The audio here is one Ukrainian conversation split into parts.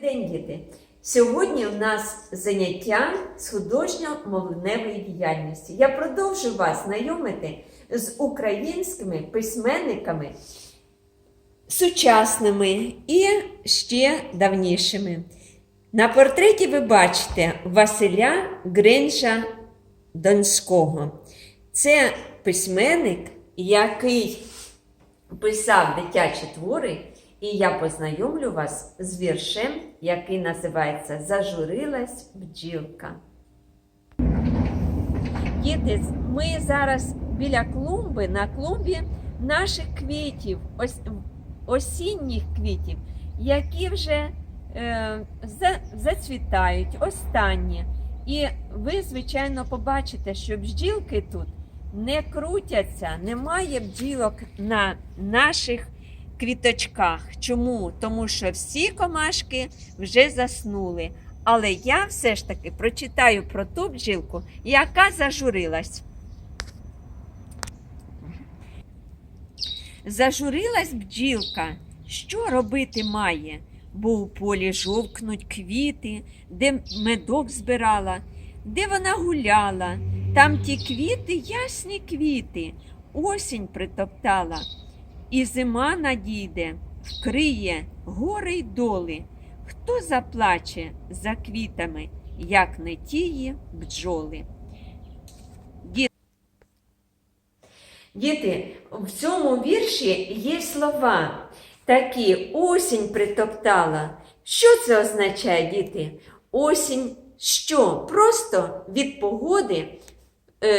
день, діти! Сьогодні у нас заняття з художньо-мовленевої діяльності. Я продовжу вас знайомити з українськими письменниками сучасними і ще давнішими. На портреті ви бачите Василя Гринжа Донського. Це письменник, який писав дитячі твори, і я познайомлю вас з віршем, який називається Зажурилась бджілка. Діти, ми зараз біля клумби, на клумбі наших квітів, ось, осінніх квітів, які вже е, за, зацвітають, останні. І ви, звичайно, побачите, що бджілки тут не крутяться, немає бджілок на наших квіточках. Чому? Тому що всі комашки вже заснули. Але я все ж таки прочитаю про ту бджілку, яка зажурилась. Зажурилась бджілка, що робити має? Бо у полі жовкнуть квіти, де медок збирала, де вона гуляла, там ті квіти, ясні квіти, осінь притоптала, і зима надійде, вкриє гори й доли. Хто заплаче за квітами, як не тії бджоли? Діти, в цьому вірші є слова такі осінь притоптала. Що це означає, діти? Осінь що? Просто від погоди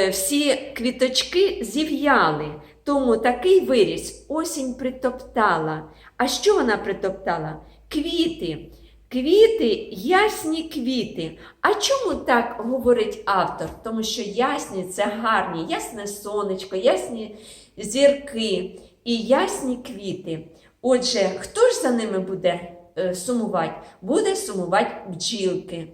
всі квіточки зів'яли. Тому такий виріс осінь притоптала. А що вона притоптала? Квіти. Квіти, ясні квіти. А чому так говорить автор? Тому що ясні це гарні, ясне сонечко, ясні зірки і ясні квіти. Отже, хто ж за ними буде е, сумувати? Буде сумувати бджілки.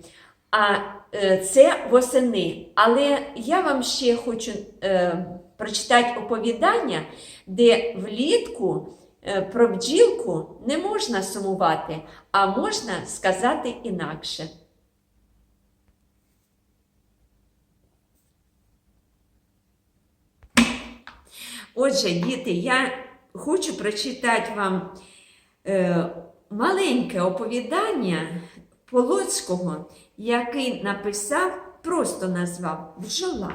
А е, це восени. Але я вам ще хочу е, прочитати оповідання, де влітку е, про бджілку не можна сумувати, а можна сказати інакше. Отже, діти, я хочу прочитати вам е, маленьке оповідання Полоцького, який написав, просто назвав бджола.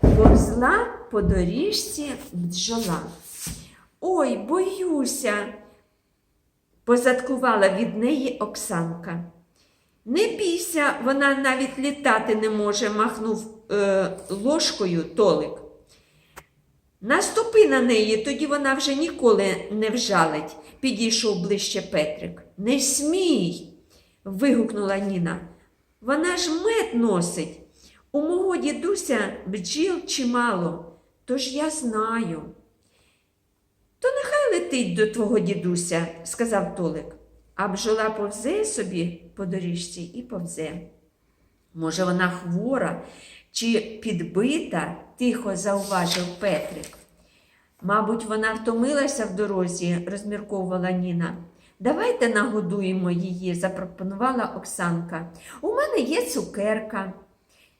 Повзла по доріжці бджола. Ой, боюся, позадкувала від неї Оксанка. Не бійся, вона навіть літати не може, махнув е, ложкою Толик. Наступи на неї, тоді вона вже ніколи не вжалить, підійшов ближче Петрик. Не смій. вигукнула Ніна. Вона ж мед носить. У мого дідуся бджіл чимало, тож я знаю. То нехай летить до твого дідуся, сказав Толик, а бджола повзе собі по доріжці і повзе. Може, вона хвора чи підбита, тихо зауважив Петрик. Мабуть, вона втомилася в дорозі, розмірковувала Ніна. Давайте нагодуємо її, запропонувала Оксанка. У мене є цукерка.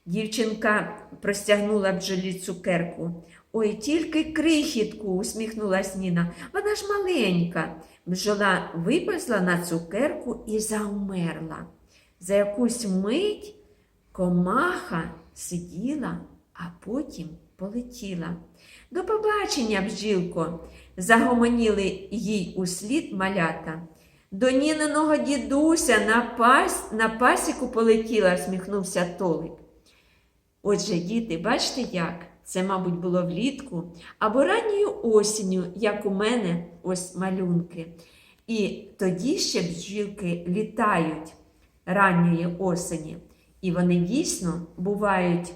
Дівчинка простягнула бджолі цукерку. Ой, тільки крихітку, усміхнулась Ніна. Вона ж маленька. Бджола виповзла на цукерку і заумерла. За якусь мить комаха сиділа, а потім полетіла. До побачення, бджілко, загомоніли їй услід малята. До Ніниного дідуся на, пас, на пасіку полетіла, сміхнувся Толик. Отже, діти, бачите як? Це, мабуть, було влітку або ранньою осінню, як у мене, ось малюнки. І тоді ще бджілки літають ранньої осені. І вони дійсно бувають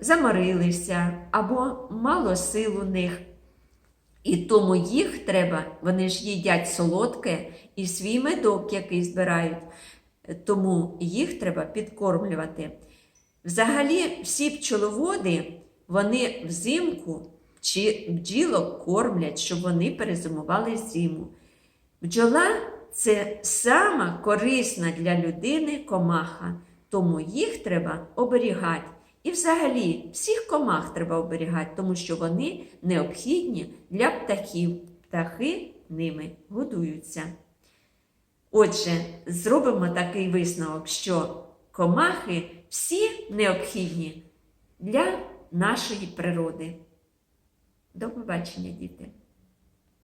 заморилися або мало сил у них. І тому їх треба, вони ж їдять солодке і свій медок, який збирають, тому їх треба підкормлювати. Взагалі, всі пчеловоди, вони взимку чи бджілок кормлять, щоб вони перезимували зиму. Бджола це сама корисна для людини комаха, тому їх треба оберігати. І взагалі всіх комах треба оберігати, тому що вони необхідні для птахів. Птахи ними годуються. Отже, зробимо такий висновок, що комахи всі необхідні для нашої природи. До побачення, діти!